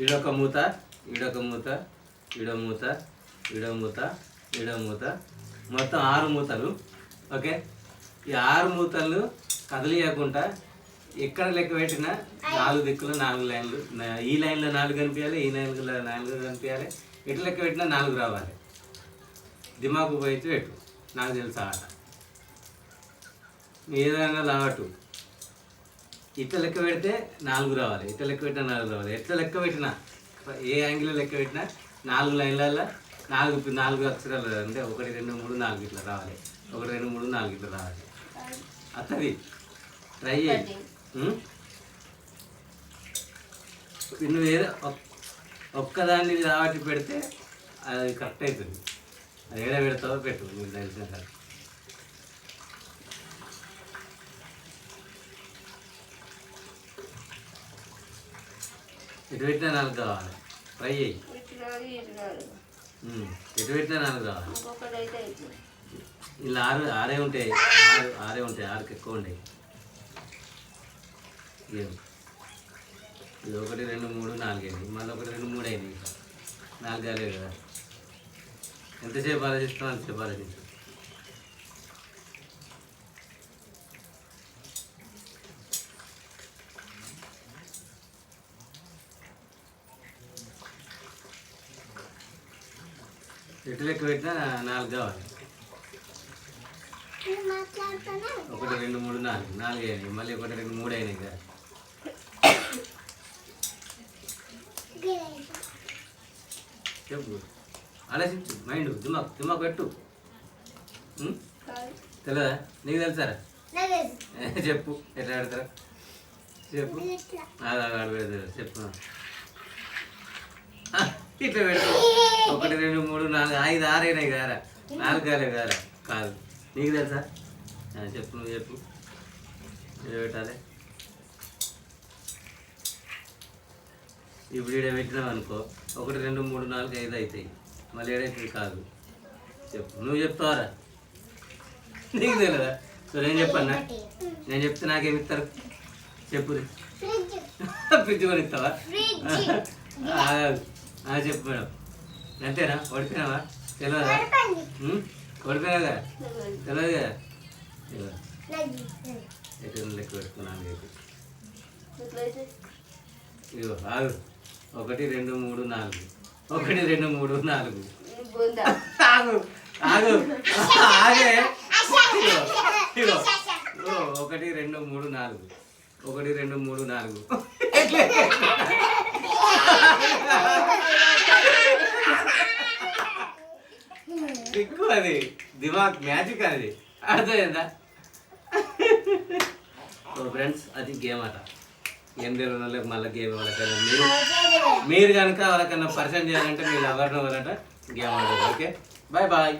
ఇడొక మూత ఇడొక మూత ఇడ మూత ఇడ మూత ఇడ మూత మొత్తం ఆరు మూతలు ఓకే? ఈ ఆరు మూతలు కదలియకుండా ఎక్కడ లెక్క పెట్టినా నాలుగు దిక్కులు నాలుగు లైన్లు ఈ లైన్లో నాలుగు కనిపించాలి ఈ లైన్లో నాలుగు కనిపించాలి ఎట్లా లెక్క పెట్టినా నాలుగు రావాలి. దిమాకు పోయితే పెట్టు. నాకు తెలుసా ఆట. ఏదైనా లావటు ఇట్లా లెక్క పెడితే నాలుగు రావాలి. ఇట్లా లెక్క పెట్టినా నాలుగు రావాలి. ఎట్లా లెక్క పెట్టినా? ఏ యాంగిల్లో లెక్క పెట్టినా నాలుగు లైన్లలో నాలుగు నాలుగు అక్షరాలు అంటే ఒకటి రెండు మూడు నాలుగు ఇట్లా రావాలి. ఒకటి రెండు మూడు నాలుగు ఇట్లా రావాలి. అత్తది. ట్రై చేయి? నువ్వు ఏదో ఒక్- ఒక్కదాన్ని కాబట్టి పెడితే అది కరెక్ట్ అవుతుంది. అది ఏడా పెడతావో పెట్టు నీకు తెలిసిన ఎటు పెట్టినా నాలుగు కావాలి. ఇటు ఇటు కాదు ఉం. ఎటు పెట్టినా నాలుగు కావాలి. ఇలా ఆరు ఆరే ఉంటాయి. ఆరు ఆరే ఉంటాయి. ఆరుకి ఎక్కువ ఉంటాయి. ఇదేం. ఒకటి రెండు మూడు నాలుగు అయింది మళ్ళీ ఒకటి రెండు మూడు అయింది నాలుగు కాలేదు కదా. ఎంతసేపు ఆలోచిస్తాం అంతసేపు ఆలోచిస్తాం ఎటు లెక్క పెట్టినా నాలుగు కావాలి. ఒకటి రెండు మూడు నాలుగు. నాలుగు అయినాయి. మళ్ళీ ఒకటి రెండు మూడు అయినాయి కదా చెప్పు. ఆలోచించు. మైండ్ దిమాక్ దిమాక్ పెట్టు. తెలియదా నీకు తెలుసారా? చెప్పు. ఎట్లా ఆడతారా చెప్పు. అది అది ఆడ పెడతారు. చెప్పు. ఇట్లా పెడతారు. ఒకటి రెండు మూడు నాలుగు ఐదు ఆరు అయినాయి కారా నాలుగు కాలే కారా కాదు. నీకు తెలుసా? చెప్పు నువ్వు చెప్పు. పెట్టాలి. ఇప్పుడు ఈడ పెట్టినావు అనుకో ఒకటి రెండు మూడు నాలుగు ఐదు అవుతాయి మళ్ళీ ఏడైతుంది కాదు. చెప్పు. నువ్వు చెప్తావరా? నీకు తెలియదా సో నేను చెప్పన్నా? నేను చెప్తే నాకేమి ఇస్తారు? చెప్పు ఫ్రిడ్జ్. కొని ఇస్తావా చెప్పు మేడం. అంతేనా? ఓడిపోయినావా? తెలియదా ఉం? ఓడిపోయినావు కదా? తెలియదు కదా? ఎటు లెక్క పెట్టుకున్నాను ఇదిగో ఆగు. ఒకటి రెండు మూడు నాలుగు. ఒకటి రెండు మూడు నాలుగు. ఆగు. ఆగు. ఆగే. ఇదిగో, ఒకటి రెండు మూడు నాలుగు. ఒకటి రెండు మూడు నాలుగు. ఎక్కువ అది. దిమాగ్ మ్యాజిక్ అది. అర్థమైందా? సో ఫ్రెండ్స్ అది గేమ్ అట. ఏం తెలియని వాళ్ళకి మళ్ళీ గేమ్ వాళ్ళకన్నా మీరు మీరు కనుక వాళ్ళకన్నా పరిచయం చేయాలంటే మీరు ఎవరిని ఎవరంట గేమ్ ఆడదు ఓకే? Bye bye.